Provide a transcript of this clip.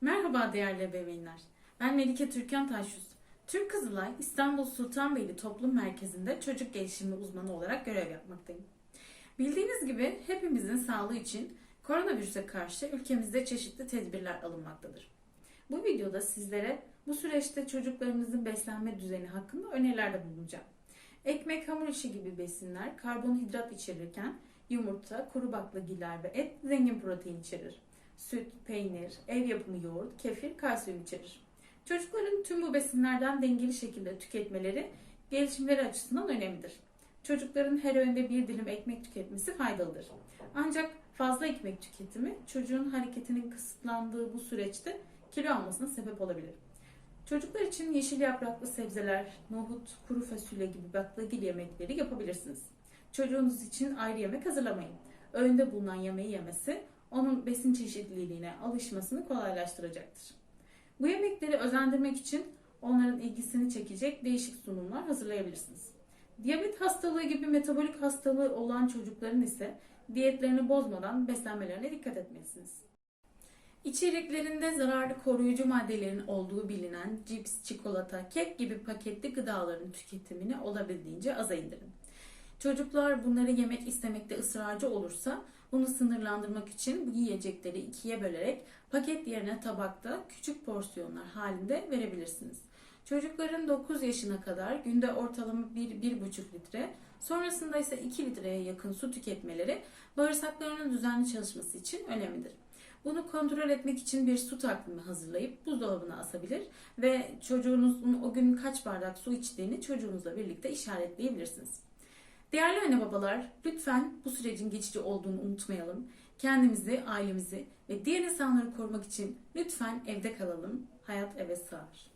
Merhaba değerli ebeveynler. Ben Melike Türkan Taşyüz. Türk Kızılay İstanbul Sultanbeyli Toplum Merkezi'nde çocuk gelişimi uzmanı olarak görev yapmaktayım. Bildiğiniz gibi hepimizin sağlığı için koronavirüse karşı ülkemizde çeşitli tedbirler alınmaktadır. Bu videoda sizlere bu süreçte çocuklarımızın beslenme düzeni hakkında önerilerde bulunacağım. Ekmek, hamur işi gibi besinler karbonhidrat içerirken yumurta, kuru baklagiller ve et zengin protein içerir. Süt, peynir, ev yapımı yoğurt, kefir, kalsiyum içerir. Çocukların tüm bu besinlerden dengeli şekilde tüketmeleri gelişimleri açısından önemlidir. Çocukların her öğünde bir dilim ekmek tüketmesi faydalıdır. Ancak fazla ekmek tüketimi çocuğun hareketinin kısıtlandığı bu süreçte kilo almasına sebep olabilir. Çocuklar için yeşil yapraklı sebzeler, nohut, kuru fasulye gibi baklagil yemekleri yapabilirsiniz. Çocuğunuz için ayrı yemek hazırlamayın. Öğünde bulunan yemeği yemesi onun besin çeşitliliğine alışmasını kolaylaştıracaktır. Bu yemekleri özendirmek için onların ilgisini çekecek değişik sunumlar hazırlayabilirsiniz. Diyabet hastalığı gibi metabolik hastalığı olan çocukların ise diyetlerini bozmadan beslenmelerine dikkat etmelisiniz. İçeriklerinde zararlı koruyucu maddelerin olduğu bilinen cips, çikolata, kek gibi paketli gıdaların tüketimini olabildiğince aza indirin. Çocuklar bunları yemek istemekte ısrarcı olursa bunu sınırlandırmak için bu yiyecekleri ikiye bölerek paket yerine tabakta küçük porsiyonlar halinde verebilirsiniz. Çocukların 9 yaşına kadar günde ortalama 1-1,5 litre, sonrasında ise 2 litreye yakın su tüketmeleri bağırsaklarının düzenli çalışması için önemlidir. Bunu kontrol etmek için bir su takvimi hazırlayıp buzdolabına asabilir ve çocuğunuzun o gün kaç bardak su içtiğini çocuğunuzla birlikte işaretleyebilirsiniz. Değerli anne babalar, lütfen bu sürecin geçici olduğunu unutmayalım. Kendimizi, ailemizi ve diğer insanları korumak için lütfen evde kalalım. Hayat eve sığar.